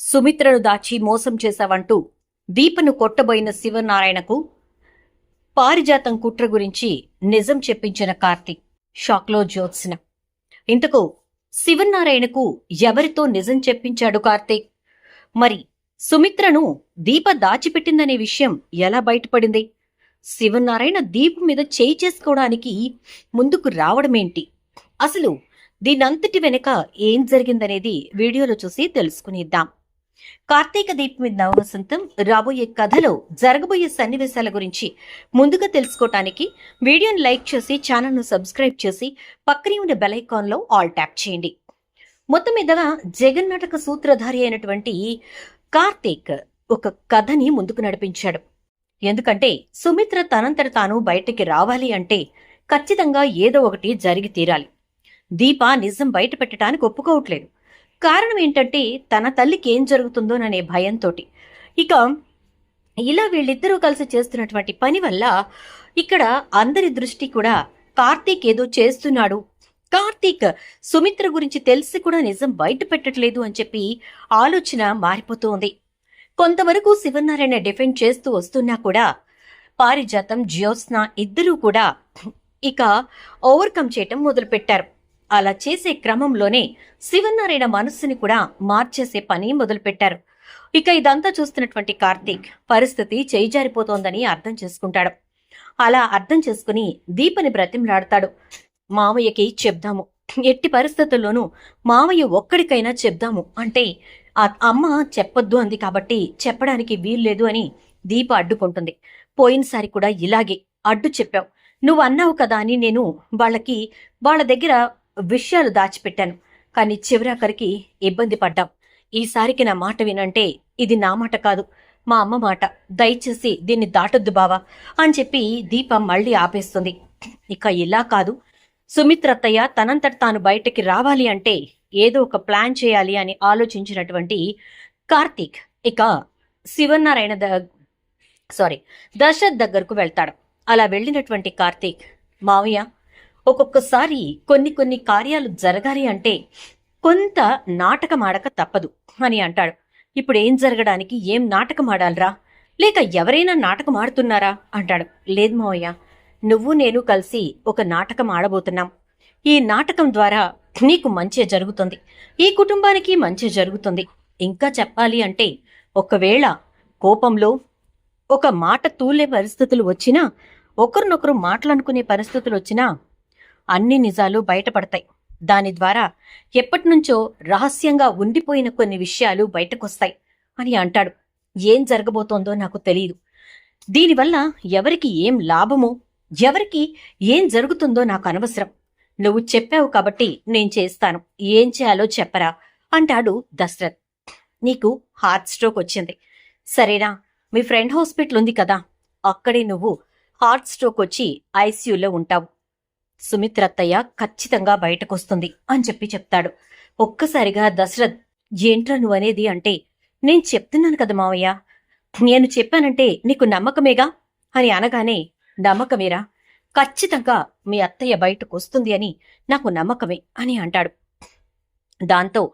సుమిత్రను దాచి మోసం చేశావంటూ దీపను కొట్టబోయిన శివనారాయణకు పారిజాతం కుట్ర గురించి నిజం చెప్పించిన కార్తీక్. షాక్లో జ్యోత్స్న. ఇంతకు శివనారాయణకు ఎవరితో నిజం చెప్పించాడు కార్తీక్? మరి సుమిత్రను దీప దాచిపెట్టిందనే విషయం ఎలా బయటపడింది? శివనారాయణ దీప మీద చేయి చేసుకోవడానికి ముందుకు రావడమేంటి? అసలు దీనంతటి వెనుక ఏం జరిగిందనేది వీడియోలో చూసి తెలుసుకునిద్దాం. కార్తీక దీపం మీద నవవసంతం రాబోయే కథలో జరగబోయే సన్నివేశాల గురించి ముందుగా తెలుసుకోవటానికి వీడియోని లైక్ చేసి ఛానల్ను సబ్స్క్రైబ్ చేసి పక్కనే ఉన్న బెల్ ఐకాన్లో ఆల్ ట్యాప్ చేయండి. మొత్తం మీదగా జగన్నాటక సూత్రధారి అయినటువంటి కార్తీక్ ఒక కథని ముందుకు నడిపించాడు. ఎందుకంటే సుమిత్ర తనంతట తాను బయటికి రావాలి అంటే ఖచ్చితంగా ఏదో ఒకటి జరిగి తీరాలి. దీప నిజం బయట పెట్టడానికి ఒప్పుకోవట్లేదు. కారణం ఏంటంటే తన తల్లికి ఏం జరుగుతుందోననే భయంతో ఇక ఇలా వీళ్ళిద్దరూ కలిసి చేస్తున్నటువంటి పని వల్ల ఇక్కడ అందరి దృష్టి కూడా కార్తీక్ ఏదో చేస్తున్నాడు. కార్తీక్ సుమిత్ర గురించి తెలిసి కూడా నిజం బయట పెట్టట్లేదు అని చెప్పి ఆలోచన మారిపోతోంది. కొంతవరకు శివనారాయణ డిఫెండ్ చేస్తూ వస్తున్నా కూడా పారిజాతం జ్యోత్స్న ఇద్దరూ కూడా ఇక ఓవర్కమ్ చేయటం మొదలుపెట్టారు. అలా చేసే క్రమంలోనే శివనారాయణ మనస్సుని కూడా మార్చేసే పని మొదలుపెట్టారు. ఇక ఇదంతా చూస్తున్నటువంటి కార్తీక్ పరిస్థితి చేయిజారిపోతోందని అర్థం చేసుకుంటాడు. అలా అర్థం చేసుకుని దీపని బ్రతిమలాడతాడు. మామయ్యకి చెప్దాము. ఎట్టి పరిస్థితుల్లోనూ మామయ్య ఒక్కడికైనా చెప్దాము అంటే ఆ అమ్మ చెప్పొద్దు అంది కాబట్టి చెప్పడానికి వీల్లేదు అని దీప అడ్డుకుంటుంది. పోయినసారి కూడా ఇలాగే అడ్డు చెప్పావు. నువ్వు అన్నావు కదా అని నేను వాళ్ళకి వాళ్ళ దగ్గర విషయాలు దాచిపెట్టాను. కానీ చివరాఖరికి ఇబ్బంది పడ్డాం. ఈసారికి నా మాట వినంటే ఇది నా మాట కాదు. మా అమ్మ మాట. దయచేసి దీన్ని దాటొద్దు బావా అని చెప్పి దీప మళ్ళీ ఆపేస్తుంది. ఇక ఇలా కాదు. సుమిత్రత్తయ్య తనంతట తాను బయటకి రావాలి అంటే ఏదో ఒక ప్లాన్ చేయాలి అని ఆలోచించినటువంటి కార్తీక్ ఇక శివనారాయణ ద సారీ దశరథ్ దగ్గరకు వెళ్తాడు. అలా వెళ్ళినటువంటి కార్తీక్ మావయ్య ఒక్కొక్కసారి కొన్ని కొన్ని కార్యాలు జరగాలి అంటే కొంత నాటకం ఆడక తప్పదు అని అంటాడు. ఇప్పుడు ఏం జరగడానికి ఏం నాటకమాడాలరా లేక ఎవరైనా నాటకం ఆడుతున్నారా? అంటాడు. లేదు మావయ్య నువ్వు నేను కలిసి ఒక నాటకం ఆడబోతున్నాం. ఈ నాటకం ద్వారా నీకు మంచి జరుగుతుంది. ఈ కుటుంబానికి మంచి జరుగుతుంది. ఇంకా చెప్పాలి అంటే ఒకవేళ కోపంలో ఒక మాట తూలే పరిస్థితులు వచ్చినా ఒకరినొకరు మాట్లాడుకునే పరిస్థితులు వచ్చినా అన్ని నిజాలు బయటపడతాయి. దాని ద్వారా ఎప్పటినుంచో రహస్యంగా ఉండిపోయిన కొన్ని విషయాలు బయటకొస్తాయి అని అంటాడు. ఏం జరగబోతోందో నాకు తెలియదు దీనివల్ల ఎవరికి ఏం లాభమో ఎవరికి ఏం జరుగుతుందో నాకు అనవసరం. నువ్వు చెప్పావు కాబట్టి నేను చేస్తాను. ఏం చేయాలో చెప్పరా అంటాడు దశరథ్. నీకు హార్ట్ స్ట్రోక్ వచ్చింది. సరేనా మీ ఫ్రెండ్ హాస్పిటల్ ఉంది కదా అక్కడే నువ్వు హార్ట్ స్ట్రోక్ వచ్చి ఐసీయూలో ఉంటావు. సుమిత్రత్తయ్య ఖచ్చితంగా బయటకొస్తుంది అని చెప్పి చెప్తాడు. ఒక్కసారిగా దశరథ్ ఏంట్రా నువ్వనేది అంటే నేను చెప్తున్నాను కదా మావయ్య. నేను చెప్పానంటే నీకు నమ్మకమేగా? అని అనగానే నమ్మకమేరా. ఖచ్చితంగా మీ అత్తయ్య బయటకు వస్తుంది అని నాకు నమ్మకమే అని అంటాడు. దాంతో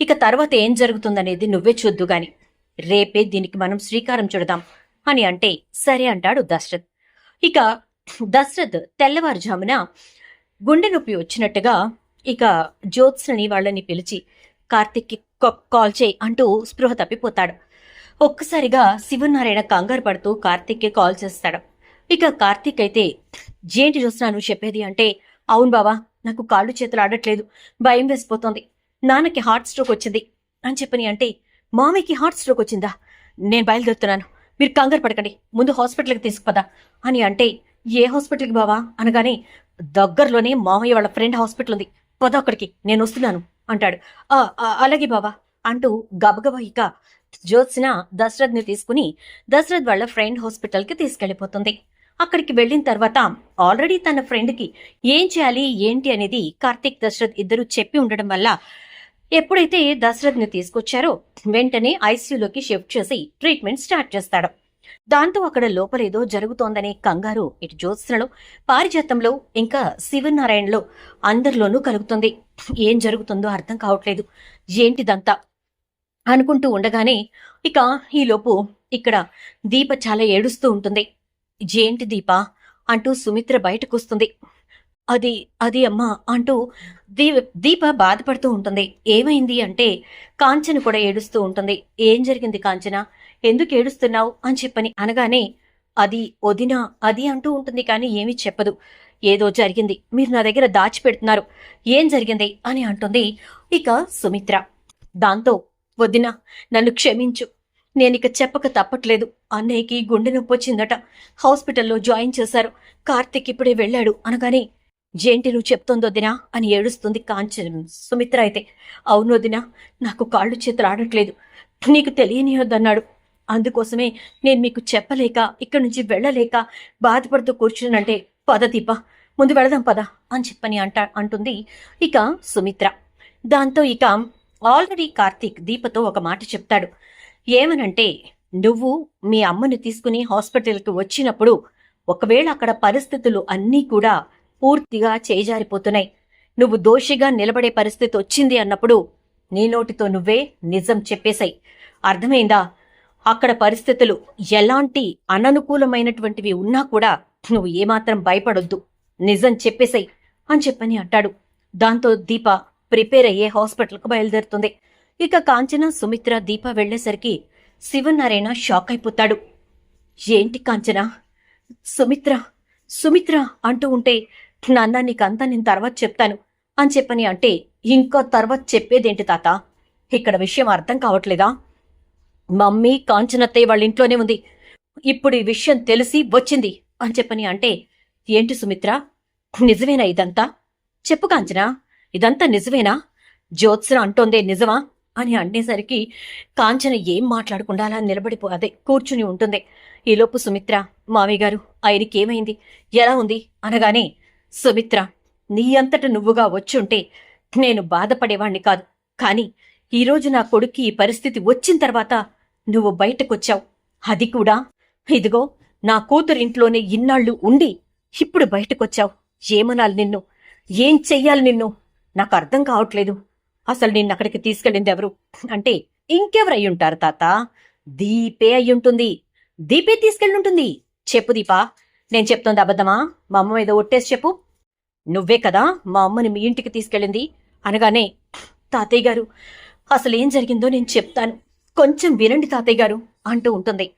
ఇక తర్వాత ఏం జరుగుతుందనేది నువ్వే చూద్దు గాని రేపే దీనికి మనం శ్రీకారం చుడదాం అని అంటే సరే అంటాడు దశరథ్. ఇక దశరథ్ తెల్లవారుజామున గుండె నొప్పి వచ్చినట్టుగా ఇక జ్యోత్స్నని వాళ్ళని పిలిచి కార్తిక్కి కాల్ చేయి అంటూ స్పృహ తప్పిపోతాడు. ఒక్కసారిగా శివనారాయణ కంగారు పడుతూ కార్తిక్కి కాల్ చేస్తాడు. ఇక కార్తీక్ అయితే జేంటి చూస్తున్నా నువ్వు చెప్పేది అంటే అవును బావా నాకు కాళ్ళు చేతులు ఆడట్లేదు భయం వేసిపోతోంది నాన్నకి హార్ట్ స్ట్రోక్ వచ్చింది అని చెప్పని అంటే మామయ్యకి హార్ట్ స్ట్రోక్ వచ్చిందా? నేను బయలుదేరుతున్నాను మీరు కంగారు పడకండి ముందు హాస్పిటల్కి తీసుకుపదా అని అంటే ఏ హాస్పిటల్కి బావా? అనగానే దగ్గరలోనే మామయ్య వాళ్ళ ఫ్రెండ్ హాస్పిటల్ ఉంది పద అక్కడికి నేను వస్తున్నాను అంటాడు. "ఆ, ఆ, అలాగే బావా అంటూ గబగబా ఇక జ్యోత్స్న దశరథ్ని తీసుకుని దశరథ్ వాళ్ళ ఫ్రెండ్ హాస్పిటల్కి తీసుకెళ్ళిపోతుంది అక్కడికి వెళ్ళిన తర్వాత ఆల్రెడీ తన ఫ్రెండ్కి ఏం చేయాలి ఏంటి అనేది కార్తీక్ దశరథ్ ఇద్దరు చెప్పి ఉండడం వల్ల ఎప్పుడైతే దశరథ్ని తీసుకొచ్చారో వెంటనే ఐసీయూలోకి షిఫ్ట్ చేసి ట్రీట్మెంట్ స్టార్ట్ చేస్తాడు. దాంతో అక్కడ లోపలేదో జరుగుతోందనే కంగారు ఇటు జ్యోత్స్నలో పారిజాతంలో ఇంకా శివనారాయణలో అందరిలోనూ కలుగుతుంది. ఏం జరుగుతుందో అర్థం కావట్లేదు. ఏంటిదంతా? అనుకుంటూ ఉండగానే ఇక ఈలోపు ఇక్కడ దీప చాలా ఏడుస్తూ ఉంటుంది. ఏంటి దీప? అంటూ సుమిత్ర బయటకు వస్తుంది అది అది అమ్మా అంటూ దీ దీప బాధపడుతూ ఉంటుంది. ఏమైంది? అంటే కాంచన కూడా ఏడుస్తూ ఉంటుంది. ఏం జరిగింది కాంచన? ఎందుకు ఏడుస్తున్నావు అని చెప్పని అనగానే అది వదినా అది అంటూ ఉంటుంది కానీ ఏమీ చెప్పదు. ఏదో జరిగింది. మీరు నా దగ్గర దాచిపెడుతున్నారు. ఏం జరిగింది? అని అంటుంది ఇక సుమిత్ర. దాంతో వదిన నన్ను క్షమించు. నేనిక చెప్పక తప్పట్లేదు. అన్నయ్యకి గుండె నొప్పి వచ్చిందట. హాస్పిటల్లో జాయిన్ చేశారు. కార్తిక్ ఇప్పుడే వెళ్ళాడు అనగానే జేంటి నువ్వు చెప్తోంది వదినా? అని ఏడుస్తుంది కాంచన సుమిత్ర అయితే. అవును వదినా నాకు కాళ్ళు చేతులు ఆడట్లేదు. నీకు తెలియనియొద్దన్నాడు. అందుకోసమే నేను మీకు చెప్పలేక ఇక్కడి నుంచి వెళ్ళలేక బాధపడుతూ కూర్చున్నానంటే పద దీప ముందు వెళదాం పద అని చెప్పని అంట అంటుంది ఇక సుమిత్ర. దాంతో ఇక ఆల్రెడీ కార్తీక్ దీపతో ఒక మాట చెప్తాడు. ఏమనంటే నువ్వు మీ అమ్మని తీసుకుని హాస్పిటల్కి వచ్చినప్పుడు ఒకవేళ అక్కడ పరిస్థితులు అన్నీ కూడా పూర్తిగా చేజారిపోతున్నాయి. నువ్వు దోషిగా నిలబడే పరిస్థితి వచ్చింది అన్నప్పుడు నీ నోటితో నువ్వే నిజం చెప్పేశాయి. అర్థమైందా? అక్కడ పరిస్థితులు ఎలాంటి అననుకూలమైనటువంటివి ఉన్నా కూడా నువ్వు ఏమాత్రం భయపడొద్దు. నిజం చెప్పేశాయి అని చెప్పని అంటాడు. దాంతో దీప ప్రిపేర్ అయ్యే హాస్పిటల్కు బయలుదేరుతుంది. ఇక కాంచన సుమిత్ర దీప వెళ్ళేసరికి శివనారాయణ షాక్ అయిపోతాడు. ఏంటి కాంచన? సుమిత్ర? సుమిత్ర? అంటూ ఉంటే నాన్న నీకంతా నేను తర్వాత చెప్తాను. అని చెప్పని అంటే ఇంకో తర్వాత చెప్పేదేంటి తాత? ఇక్కడ విషయం అర్థం కావట్లేదా? మమ్మీ కాంచనత్తయ్య వాళ్ళ ఇంట్లోనే ఉంది. ఇప్పుడు ఈ విషయం తెలిసి వచ్చింది అని చెప్పని అంటే ఏంటి సుమిత్ర? నిజమేనా ఇదంతా? చెప్పు కాంచనా ఇదంతా నిజమేనా? జ్యోత్సన అంటోందే నిజమా? అని అనేసరికి కాంచన ఏం మాట్లాడకుండా అలా నిలబడిపో అదే కూర్చుని ఉంటుంది. ఈలోపు సుమిత్ర మావయ్య గారు ఆయనకి ఏమైంది? ఎలా ఉంది? అనగానే సుమిత్ర నీ అంతట నువ్వుగా వచ్చుంటే నేను బాధపడేవాణ్ణి కాదు. కానీ ఈరోజు నా కొడుక్కి ఈ పరిస్థితి వచ్చిన తర్వాత నువ్వు బయటకొచ్చావు. అది కూడా. ఇదిగో నా కూతురింట్లోనే ఇన్నాళ్ళు ఉండి ఇప్పుడు బయటకొచ్చావు. ఏమనాలి నిన్ను? ఏం చెయ్యాలి నిన్ను? నాకు అర్థం కావట్లేదు. అసలు నిన్ను అక్కడికి తీసుకెళ్ళింది ఎవరు? అంటే ఇంకెవరు అయ్యుంటారు తాత? దీపే అయ్యుంటుంది దీపే తీసుకెళ్ళుంటుంది చెప్పు దీపా నేను చెప్తోంది అబద్ధమా? మా అమ్మ మీద ఒట్టేసి చెప్పు. నువ్వే కదా మా అమ్మని మీ ఇంటికి తీసుకెళ్ళింది. అనగానే తాతయ్య గారు అసలేం జరిగిందో నేను చెప్తాను. కొంచెం వినండి తాతయ్య గారు అంటూ ఉంటుంది.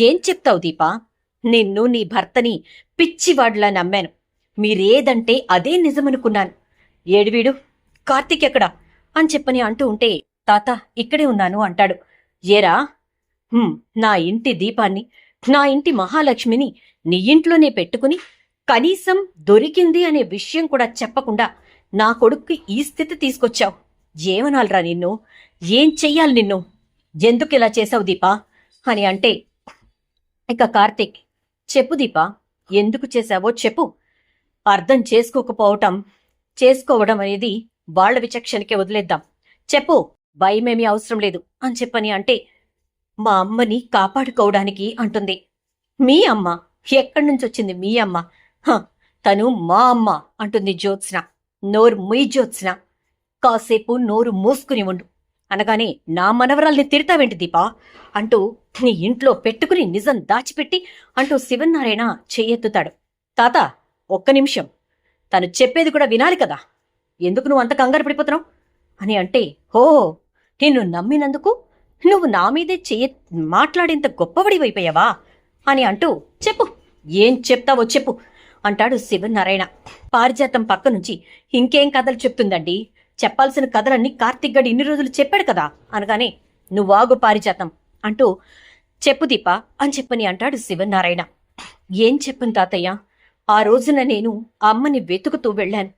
ఏం చెప్తావు దీపా? నిన్ను నీ భర్తని పిచ్చివాడ్లా నమ్మాను. మీరేదంటే అదే నిజమనుకున్నాను. ఏడివీడు కార్తీక్ ఎక్కడా? అని చెప్పని అంటూ ఉంటే తాత ఇక్కడే ఉన్నాను అంటాడు. ఏరా? నా ఇంటి దీపాన్ని నా ఇంటి మహాలక్ష్మిని నీ ఇంట్లోనే పెట్టుకుని కనీసం దొరికింది అనే విషయం కూడా చెప్పకుండా నా కొడుక్కి ఈ స్థితి తీసుకొచ్చావు. ఏమనాలరా నిన్ను? ఏం చెయ్యాలి నిన్ను? ఎందుకు ఇలా చేసావు దీపా? అని అంటే ఇక కార్తీక్ చెప్పు దీపా ఎందుకు చేశావో చెప్పు. అర్థం చేసుకోకపోవటం చేసుకోవడం అనేది వాళ్ళ విచక్షణకే వదిలేద్దాం. చెప్పు భయమేమీ అవసరం లేదు అని చెప్పని అంటే మా అమ్మని కాపాడుకోవడానికి అంటుంది. మీ అమ్మ? ఎక్కడి నుంచి వచ్చింది మీ అమ్మ? హ, తను మా అమ్మ అంటుంది జ్యోత్స్న. నోరు ముయ్ జ్యోత్స్న. కాసేపు నోరు మూసుకుని ఉండు. అనగానే నా మనవరాల్ని తిడతావేంటి దీపా? అంటూ నీ ఇంట్లో పెట్టుకుని నిజం దాచిపెట్టి అంటూ శివన్నారాయణ చెయ్యెత్తుతాడు. తాత ఒక్క నిమిషం. తను చెప్పేది కూడా వినాలి కదా. ఎందుకు నువ్వు అంత కంగారు పడిపోతున్నావు? అని అంటే హో నిన్ను నమ్మినందుకు నువ్వు నా మీదే చెయ్య మాట్లాడేంత గొప్పవడివైపోయావా అని అంటూ చెప్పు ఏం చెప్తావో చెప్పు అంటాడు శివనారాయణ పారిజాతం పక్క నుంచి ఇంకేం కథలు చెప్తుందండి? చెప్పాల్సిన కథలన్నీ కార్తిక్ గడి ఇన్ని రోజులు చెప్పాడు కదా అనగానే నువ్వాగు పారిజాతం అంటూ చెప్పు దీప అని చెప్పని అంటాడు శివనారాయణ ఏం చెప్పను తాతయ్య? ఆ రోజున నేను అమ్మని వెతుకుతూ వెళ్ళాను.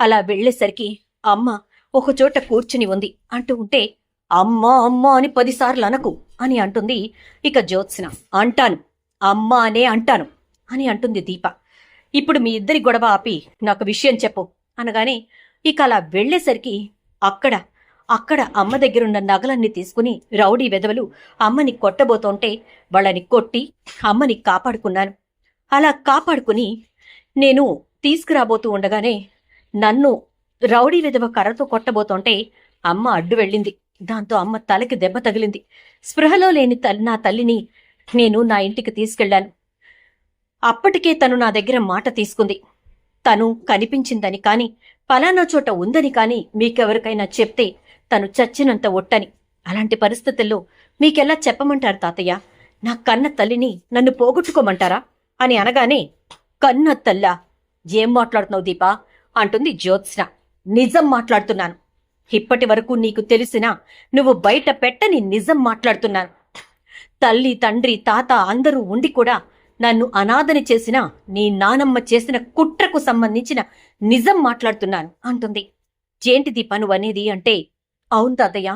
అలా వెళ్ళేసరికి అమ్మ ఒకచోట కూర్చుని ఉంది అంటూ ఉంటే అమ్మా అమ్మా అని పదిసార్లు అనకు అని అంటుంది ఇక జ్యోత్స్న. అంటాను. అమ్మా అనే అంటాను అని అంటుంది దీప. ఇప్పుడు మీ ఇద్దరి గొడవ ఆపి నాకు విషయం చెప్పు అనగానే ఇక అలా వెళ్ళేసరికి అక్కడ అక్కడ అమ్మ దగ్గరున్న నగలన్నీ తీసుకుని రౌడీ వెధవలు అమ్మని కొట్టబోతుంటే వాళ్ళని కొట్టి అమ్మని కాపాడుకున్నాను. అలా కాపాడుకుని నేను తీసుకురాబోతూ ఉండగానే నన్ను రౌడీ విధవ కర్రతో కొట్టబోతుంటే అమ్మ అడ్డు వెళ్ళింది. దాంతో అమ్మ తలకి దెబ్బ తగిలింది. స్పృహలో లేని తల్లి నా తల్లిని నేను నా ఇంటికి తీసుకెళ్ళాను అప్పటికే తను నా దగ్గర మాట తీసుకుంది. తను కనిపించిందని కాని పలానా చోట ఉందని కాని మీకెవరికైనా చెప్తే తను చచ్చినంత ఒట్టని. అలాంటి పరిస్థితుల్లో మీకెలా చెప్పమంటారు తాతయ్య? నా కన్న తల్లిని నన్ను పోగొట్టుకోమంటారా? అని అనగానే కన్న తల్లా? ఏం మాట్లాడుతున్నావు దీపా? అంటుంది జ్యోత్స్న. నిజం మాట్లాడుతున్నాను. ఇప్పటి వరకు నీకు తెలిసినా నువ్వు బయట పెట్టని నిజం మాట్లాడుతున్నాను. తల్లి తండ్రి తాత అందరూ ఉండి కూడా నన్ను అనాథని చేసిన నీ నానమ్మ చేసిన కుట్రకు సంబంధించిన నిజం మాట్లాడుతున్నాను అంటుంది. ఏంటిది పను అనేది అంటే అవును తాతయ్య.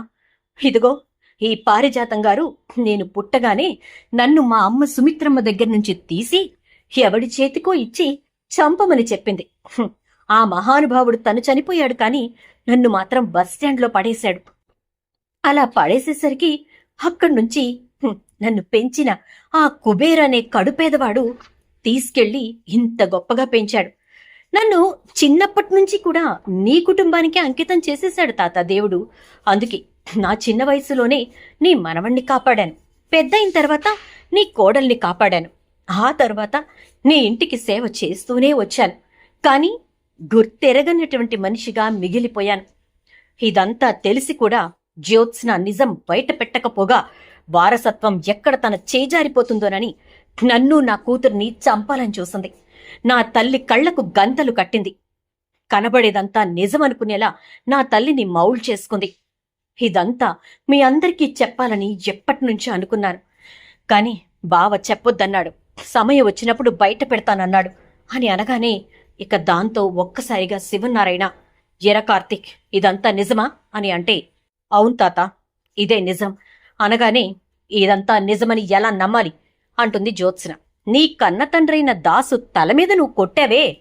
ఇదిగో ఈ పారిజాతం గారు నేను పుట్టగానే నన్ను మా అమ్మ సుమిత్రమ్మ దగ్గర నుంచి తీసి ఎవడి చేతికో ఇచ్చి చంపమని చెప్పింది. ఆ మహానుభావుడు తను చనిపోయాడు కాని నన్ను మాత్రం బస్ స్టాండ్లో పడేశాడు. అలా పడేసేసరికి అక్కడి నుంచి నన్ను పెంచిన ఆ కుబేర్ అనే కడుపేదవాడు తీసుకెళ్ళి ఇంత గొప్పగా పెంచాడు. నన్ను చిన్నప్పటి నుంచి కూడా నీ కుటుంబానికి అంకితం చేసేశాడు తాత దేవుడు. అందుకే నా చిన్న వయసులోనే నీ మనవణ్ణి కాపాడాను. పెద్ద అయిన తర్వాత నీ కోడల్ని కాపాడాను. ఆ తర్వాత నీ ఇంటికి సేవ చేస్తూనే వచ్చాను. కానీ గుర్తెరగనటువంటి మనిషిగా మిగిలిపోయాను. ఇదంతా తెలిసి కూడా జ్యోత్స్న నిజం బయట పెట్టకపోగా వారసత్వం ఎక్కడ తన చేజారిపోతుందోనని నన్ను నా కూతుర్ని చంపాలని చూసింది. నా తల్లి కళ్ళకు గంతలు కట్టింది. కనబడేదంతా నిజమనుకునేలా నా తల్లిని మౌల్ చేసుకుంది. ఇదంతా మీ అందరికీ చెప్పాలని ఎప్పటినుంచో అనుకున్నాను. కాని బావ చెప్పొద్దన్నాడు. సమయం వచ్చినప్పుడు బయట పెడతానన్నాడు అని అనగానే ఇక దాంతో ఒక్కసారిగా శివనారాయణ ఎర కార్తిక్ ఇదంతా నిజమా? అని అంటే అవును తాత ఇదే నిజం. అనగానే ఇదంతా నిజమని ఎలా నమ్మాలి? అంటుంది జ్యోత్స్న. నీ కన్న తండ్రైన దాసు తల మీద నువ్వు కొట్టావే?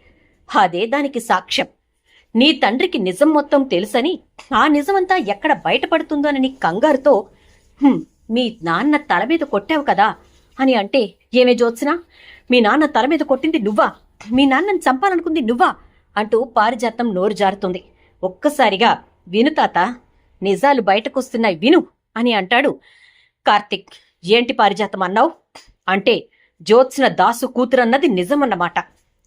అదే దానికి సాక్ష్యం. నీ తండ్రికి నిజం మొత్తం తెలుసని ఆ నిజమంతా ఎక్కడ బయటపడుతుందోనని కంగారుతో మీ నాన్న తల మీద కొట్టావు కదా? అని అంటే ఏమే జ్యోత్స్న? మీ నాన్న తల మీద కొట్టింది నువ్వా? మీ నాన్నని చంపాలనుకుంది నువ్వా? అంటూ పారిజాతం నోరు జారుతుంది. ఒక్కసారిగా విను తాత నిజాలు బయటకొస్తున్నాయి విను. అని అంటాడు. కార్తిక్ ఏంటి పారిజాతం అన్నావు? అంటే జ్యోత్స్న దాసు కూతురన్నది నిజమన్నమాట.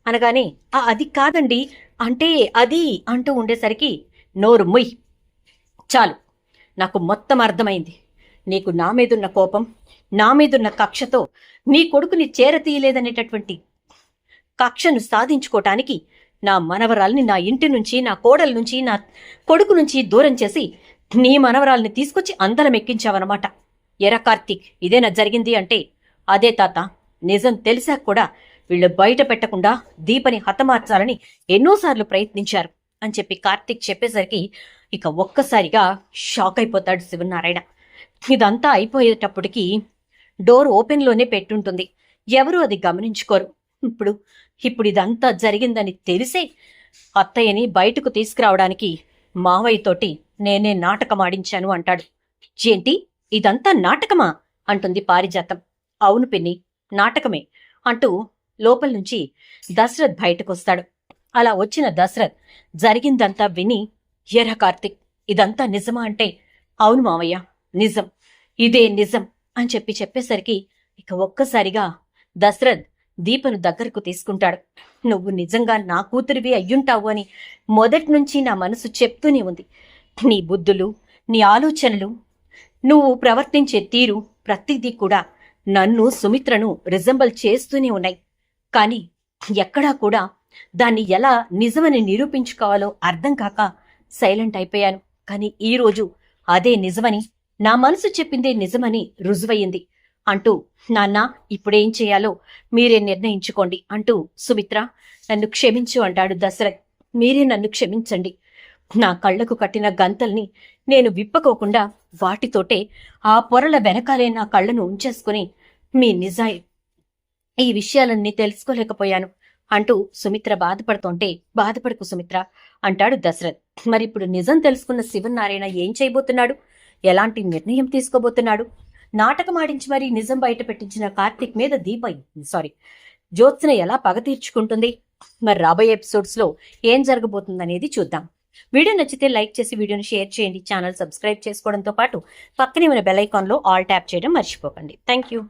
అనగానే "ఆ, అది కాదండి. అంటే అది అంటూ ఉండేసరికి నోరు ముయ్. చాలు. నాకు మొత్తం అర్థమైంది. నీకు నా మీదున్న కోపం నా మీదున్న కక్షతో నీ కొడుకుని చేరతీయలేదనేటటువంటి కక్షను సాధించుకోటానికి నా మనవరాల్ని నా ఇంటి నుంచి నా కోడల నుంచి నా కొడుకు నుంచి దూరం చేసి నీ మనవరాల్ని తీసుకొచ్చి అందరం ఎక్కించావన్నమాట. ఎరా కార్తీక్ ఇదేనా జరిగింది అంటే అదే తాత నిజం తెలిసాక కూడా వీళ్ళు బయట పెట్టకుండా దీపని హతమార్చాలని ఎన్నోసార్లు ప్రయత్నించారు అని చెప్పి కార్తీక్ చెప్పేసరికి ఇక ఒక్కసారిగా షాక్ అయిపోతాడు శివనారాయణ. ఇదంతా అయిపోయేటప్పటికి డోర్ ఓపెన్లోనే పెట్టుంటుంది. ఎవరూ అది గమనించుకోరు. ఇప్పుడు ఇప్పుడు ఇదంతా జరిగిందని తెలిసే అత్తయ్యని బయటకు తీసుకురావడానికి మావయ్యతోటి నేనే నాటకం ఆడించాను అంటాడు. ఏంటి? ఇదంతా నాటకమా? అంటుంది పారిజాతం. అవును పిన్ని నాటకమే అంటూ లోపల నుంచి దశరథ్ బయటకొస్తాడు. అలా వచ్చిన దశరథ్ జరిగిందంతా విని ఎర్ర కార్తిక్ ఇదంతా నిజమా అంటే? అవును మావయ్య నిజం. ఇదే నిజం అని చెప్పి చెప్పేసరికి ఇక ఒక్కసారిగా దశరథ్ దీపను దగ్గరకు తీసుకుంటాడు. నువ్వు నిజంగా నా కూతురివి అయ్యుంటావు అని మొదటి నుంచి నా మనసు చెప్తూనే ఉంది. నీ బుద్ధులు నీ ఆలోచనలు నువ్వు ప్రవర్తించే తీరు ప్రతిదీ కూడా నన్ను సుమిత్రను రిజంబల్ చేస్తూనే ఉన్నాయి. కానీ ఎక్కడా కూడా దాన్ని ఎలా నిజమని నిరూపించుకోవాలో అర్థం కాక సైలెంట్ అయిపోయాను. కానీ ఈరోజు అదే నిజమని నా మనసు చెప్పిందే నిజమని రుజువయ్యింది అంటూ నాన్న ఇప్పుడేం చేయాలో మీరే నిర్ణయించుకోండి అంటూ సుమిత్ర నన్ను క్షమించు అంటాడు దశరథ్. మీరే నన్ను క్షమించండి. నా కళ్ళకు కట్టిన గంతల్ని నేను విప్పకోకుండా వాటితోటే ఆ పొరల వెనకాలే నా కళ్ళను ఉంచేసుకుని మీ నిజాయి. ఈ విషయాలన్నీ తెలుసుకోలేకపోయాను అంటూ సుమిత్ర బాధపడుతుంటే బాధపడకు సుమిత్ర అంటాడు దశరథ్. మరిప్పుడు నిజం తెలుసుకున్న శివనారాయణ ఏం చేయబోతున్నాడు? ఎలాంటి నిర్ణయం తీసుకోబోతున్నాడు? నాటకం ఆడించి మరీ నిజం బయట పెట్టించిన కార్తీక్ మీద దీప సారీ జ్యోత్స్న ఎలా పగ తీర్చుకుంటుంది? మరి రాబోయే ఎపిసోడ్స్లో ఏం జరగబోతుందనేది చూద్దాం. వీడియో నచ్చితే లైక్ చేసి వీడియోని షేర్ చేయండి. ఛానల్ సబ్స్క్రైబ్ చేసుకోవడంతో పాటు పక్కనే ఉన్న బెల్ ఐకాన్లో ఆల్ ట్యాప్ చేయడం మర్చిపోకండి. Thank you